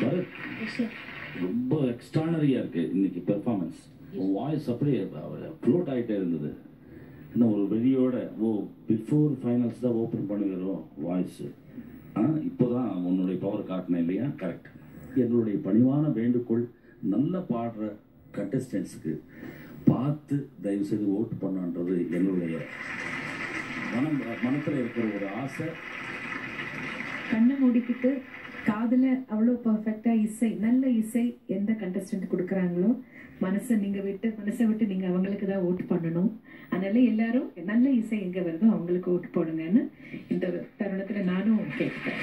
பரத் ரொம்ப எக்ஸ்ட்ரானரியா இருக்கு இன்னைக்கு பெர்ஃபார்மன்ஸ் வாய்ஸ் அப்படியே ஃப்ளோட் ஆகிட்டே இருந்தது. இன்னும் ஒரு வெளியோட ஓ பிஃபோர் ஃபைனல்ஸ் தான் ஓப்பன் பண்ணுகிறோம் வாய்ஸ் ஆ இப்போதான் உன்னுடைய பவர் காட்டினேன் இல்லையா? கரெக்ட் என்னுடைய பணிவான வேண்டுகோள் நல்ல பாடுற கண்டஸ்டன்ஸுக்கு பார்த்து தயவு செய்து ஓட்டு பண்ணான்றது என்னுடைய மனம் மனத்தில் இருக்கிற ஒரு ஆசை. கண்ணை மூடிக்கிட்டு காதுல அவ்வளோ பர்ஃபெக்டா இசை நல்ல இசை எந்த கண்டஸ்டன்ட் கொடுக்குறாங்களோ மனசை நீங்க விட்டு மனசை விட்டு நீங்க அவங்களுக்கு தான் ஓட்டு பண்ணணும். அதனால எல்லாரும் நல்ல இசை எங்க வருதோ அவங்களுக்கு ஓட்டு போடுங்கன்னு இந்த தருணத்துல நானும் கேட்கிறேன்